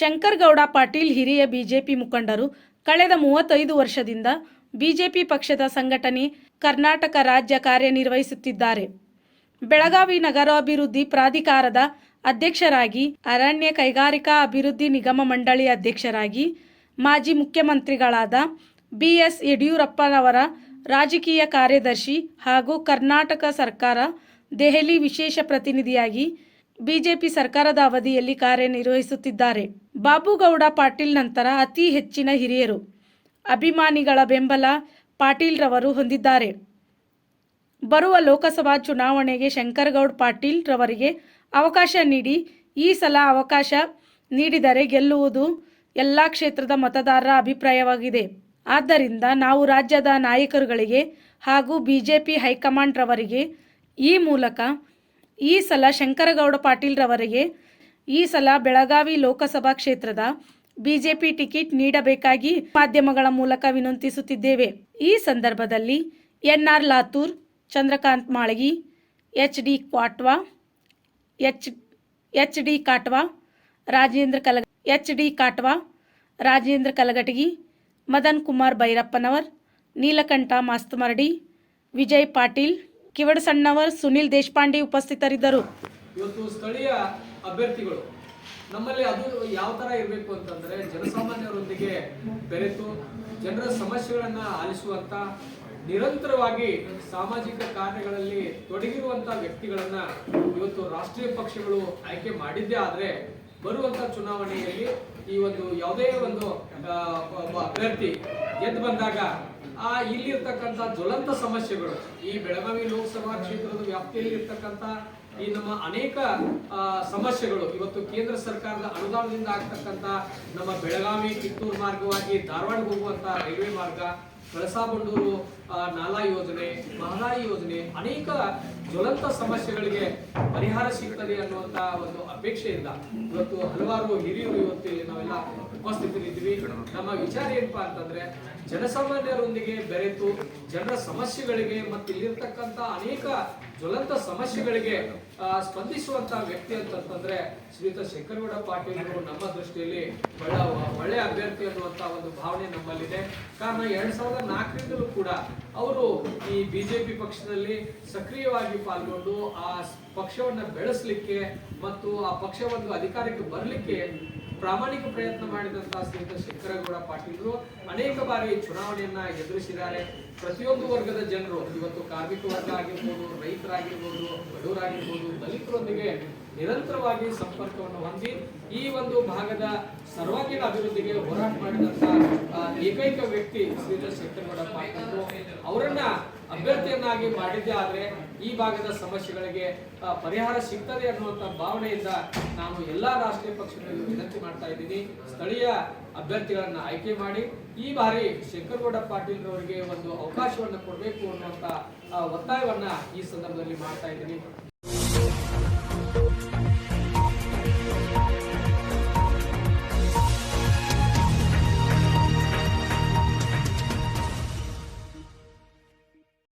ಶಂಕರಗೌಡ ಪಾಟೀಲ್ ಹಿರಿಯ ಬಿಜೆಪಿ ಮುಖಂಡರು ಕಳೆದ ಮೂವತ್ತೈದು ವರ್ಷದಿಂದ ಬಿಜೆಪಿ ಪಕ್ಷದ ಸಂಘಟನೆ ಕರ್ನಾಟಕ ರಾಜ್ಯ ಕಾರ್ಯನಿರ್ವಹಿಸುತ್ತಿದ್ದಾರೆ. ಬೆಳಗಾವಿ ನಗರಾಭಿವೃದ್ಧಿ ಪ್ರಾಧಿಕಾರದ ಅಧ್ಯಕ್ಷರಾಗಿ, ಅರಣ್ಯ ಕೈಗಾರಿಕಾ ಅಭಿವೃದ್ಧಿ ನಿಗಮ ಮಂಡಳಿ ಅಧ್ಯಕ್ಷರಾಗಿ, ಮಾಜಿ ಮುಖ್ಯಮಂತ್ರಿಗಳಾದ ಬಿಎಸ್ ಯಡಿಯೂರಪ್ಪನವರ ರಾಜಕೀಯ ಕಾರ್ಯದರ್ಶಿ ಹಾಗೂ ಕರ್ನಾಟಕ ಸರ್ಕಾರ ದೆಹಲಿ ವಿಶೇಷ ಪ್ರತಿನಿಧಿಯಾಗಿ ಬಿಜೆಪಿ ಸರ್ಕಾರದ ಅವಧಿಯಲ್ಲಿ ಕಾರ್ಯನಿರ್ವಹಿಸುತ್ತಿದ್ದಾರೆ. ಬಾಬುಗೌಡ ಪಾಟೀಲ್ ನಂತರ ಅತಿ ಹೆಚ್ಚಿನ ಹಿರಿಯರು. ಅಭಿಮಾನಿಗಳ ಬೆಂಬಲ ಪಾಟೀಲ್ರವರು ಹೊಂದಿದ್ದಾರೆ. ಬರುವ ಲೋಕಸಭಾ ಚುನಾವಣೆಗೆ ಶಂಕರಗೌಡ ಪಾಟೀಲ್ ರವರಿಗೆ ಅವಕಾಶ ನೀಡಿ, ಈ ಸಲ ಅವಕಾಶ ನೀಡಿದರೆ ಗೆಲ್ಲುವುದು ಎಲ್ಲ ಕ್ಷೇತ್ರದ ಮತದಾರರ ಅಭಿಪ್ರಾಯವಾಗಿದೆ. ಆದ್ದರಿಂದ ನಾವು ರಾಜ್ಯದ ನಾಯಕರುಗಳಿಗೆ ಹಾಗೂ ಬಿಜೆಪಿ ಹೈಕಮಾಂಡ್ ರವರಿಗೆ ಈ ಮೂಲಕ ಈ ಸಲ ಶಂಕರಗೌಡ ಪಾಟೀಲ್ ರವರಿಗೆ ಈ ಸಲ ಬೆಳಗಾವಿ ಲೋಕಸಭಾ ಕ್ಷೇತ್ರದ ಬಿಜೆಪಿ ಟಿಕೆಟ್ ನೀಡಬೇಕಾಗಿ ಮಾಧ್ಯಮಗಳ ಮೂಲಕ ವಿನಂತಿಸುತ್ತಿದ್ದೇವೆ. ಈ ಸಂದರ್ಭದಲ್ಲಿ NR Latur, Chandrakant Malagi H D Kwatwa, H H D Katwa, Rajendra Kala H D Katwa, Rajendra Kalagatagi Madan Kumar Bhairappanavar Neelakanta Mastamaradi, Vijay Patil, Kivadasannavar Sunil Deshpande ಉಪಸ್ಥಿತರಿದ್ದರು. ಇವತ್ತು ಸ್ಥಳೀಯ ಅಭ್ಯರ್ಥಿಗಳು. ನಮ್ಮಲ್ಲಿ ಅದು ಯಾವ ತರ ಇರಬೇಕು ಅಂತಂದ್ರೆ ಜನಸಾಮಾನ್ಯರೊಂದಿಗೆ ಬೆರೆತು ಜನರ ಸಮಸ್ಯೆಗಳನ್ನು ಆಲಿಸುವಂತ ನಿರಂತರವಾಗಿ ಸಾಮಾಜಿಕ ಕಾರ್ಯಗಳಲ್ಲಿ ತೊಡಗಿರುವಂಥ ವ್ಯಕ್ತಿಗಳನ್ನ ಇವತ್ತು ರಾಷ್ಟ್ರೀಯ ಪಕ್ಷಗಳು ಆಯ್ಕೆ ಮಾಡಿದ್ದೇ ಆದರೆ ಬರುವಂತ ಚುನಾವಣೆಯಲ್ಲಿ ಈ ಒಂದು ಯಾವುದೇ ಒಂದು ಅಭ್ಯರ್ಥಿ ಗೆದ್ದು ಬಂದಾಗ ಆ ಇಲ್ಲಿರ್ತಕ್ಕಂಥ ಜ್ವಲಂತ ಸಮಸ್ಯೆಗಳು, ಈ ಬೆಳಗಾವಿ ಲೋಕಸಭಾ ಕ್ಷೇತ್ರದ ವ್ಯಾಪ್ತಿಯಲ್ಲಿ ಇರ್ತಕ್ಕಂಥ ಈ ನಮ್ಮ ಅನೇಕ ಸಮಸ್ಯೆಗಳು. ಇವತ್ತು ಕೇಂದ್ರ ಸರ್ಕಾರದ ಅನುದಾನದಿಂದ ಆಗ್ತಕ್ಕಂಥ ನಮ್ಮ ಬೆಳಗಾವಿ, ಕಿತ್ತೂರು ಮಾರ್ಗವಾಗಿ ಧಾರವಾಡ ಹೋಗುವಂತ ರೈಲ್ವೆ ಮಾರ್ಗ ಕಳಸಾ ಬಂಡೂರು ಆ, ನಾಲಾ ಯೋಜನೆ ಮಹದಾಯಿ ಯೋಜನೆ ಅನೇಕ ಜ್ವಲಂತ ಸಮಸ್ಯೆಗಳಿಗೆ ಪರಿಹಾರ ಸಿಗ್ತದೆ ಅನ್ನುವಂತ ಒಂದು ಅಪೇಕ್ಷೆಯಿಂದ ಇವತ್ತು ಹಲವಾರು ಹಿರಿಯರು ಇವತ್ತು ನಾವೆಲ್ಲ ಉಪಸ್ಥಿತರಿದ್ದೀವಿ ನಮ್ಮ ವಿಚಾರ ಏನಪ್ಪಾ ಅಂತಂದ್ರೆ ಜನಸಾಮಾನ್ಯರೊಂದಿಗೆ ಬೆರೆತು ಜನರ ಸಮಸ್ಯೆಗಳಿಗೆ ಮತ್ತು ಇಲ್ಲಿರ್ತಕ್ಕಂಥ ಅನೇಕ ಜ್ವಲಂತ ಸಮಸ್ಯೆಗಳಿಗೆ ಆ, ಸ್ಪಂದಿಸುವಂತ ವ್ಯಕ್ತಿ ಅಂತಂತಂದ್ರೆ ಶ್ರೀಯುತ ಶಂಕರಗೌಡ ಪಾಟೀಲ್ ಅವರು ನಮ್ಮ ದೃಷ್ಟಿಯಲ್ಲಿ ಒಳ್ಳೆ ಒಳ್ಳೆ ಅಭ್ಯರ್ಥಿ ಅನ್ನುವಂತ ಒಂದು ಭಾವನೆ ನಮ್ಮಲ್ಲಿದೆ. ಕಾರಣ ಎರಡ್ ಸಾವಿರದ ನಾಲ್ಕರಿಂದಲೂ ಕೂಡ ಅವರು ಈ ಬಿಜೆಪಿ ಪಕ್ಷದಲ್ಲಿ ಸಕ್ರಿಯವಾಗಿ ಪಾಲ್ಗೊಂಡು ಆ ಪಕ್ಷವನ್ನ ಬೆಳೆಸಲಿಕ್ಕೆ ಮತ್ತು ಆ ಪಕ್ಷವನ್ನು ಅಧಿಕಾರಕ್ಕೆ ಬರಲಿಕ್ಕೆ ಪ್ರಾಮಾಣಿಕ ಪ್ರಯತ್ನ ಮಾಡಿದಂತಹ ಶ್ರೀಯುತ ಶಂಕರಗೌಡ ಪಾಟೀಲರು ಅನೇಕ ಬಾರಿ ಚುನಾವಣೆಯನ್ನ ಎದುರಿಸಿದ್ದಾರೆ. ಪ್ರತಿಯೊಂದು ವರ್ಗದ ಜನರು, ಇವತ್ತು ಕಾರ್ಮಿಕ ವರ್ಗ ಆಗಿರ್ಬೋದು, ರೈತರಾಗಿರ್ಬೋದು, ಬಡವರಾಗಿರ್ಬೋದು, ದಲಿತರೊಂದಿಗೆ ನಿರಂತರವಾಗಿ ಸಂಪರ್ಕವನ್ನು ಹೊಂದಿ ಈ ಒಂದು ಭಾಗದ ಸರ್ವಾಂಗೀಣ ಅಭಿವೃದ್ಧಿಗೆ ಹೋರಾಟ ಮಾಡಿದಂತಹ ಏಕೈಕ ವ್ಯಕ್ತಿ ಶ್ರೀಯುತ ಶಂಕರಗೌಡ ಪಾಟೀಲರು. ಅವರನ್ನ ಅಭ್ಯರ್ಥಿಯನ್ನಾಗಿ ಮಾಡಿದ್ದೇ ಆದರೆ ಈ ಭಾಗದ ಸಮಸ್ಯೆಗಳಿಗೆ ಪರಿಹಾರ ಸಿಗ್ತದೆ ಅನ್ನುವಂಥ ಭಾವನೆಯಿಂದ ನಾನು ಎಲ್ಲ ರಾಷ್ಟ್ರೀಯ ಪಕ್ಷಗಳಿಗೆ ವಿನಂತಿ ಮಾಡ್ತಾ ಇದ್ದೀನಿ. ಸ್ಥಳೀಯ ಅಭ್ಯರ್ಥಿಗಳನ್ನು ಆಯ್ಕೆ ಮಾಡಿ, ಈ ಬಾರಿ ಶಂಕರಗೌಡ ಪಾಟೀಲ್ ಅವರಿಗೆ ಒಂದು ಅವಕಾಶವನ್ನು ಕೊಡಬೇಕು ಅನ್ನುವಂಥ ಒತ್ತಾಯವನ್ನು ಈ ಸಂದರ್ಭದಲ್ಲಿ ಮಾಡ್ತಾ ಇದ್ದೀನಿ.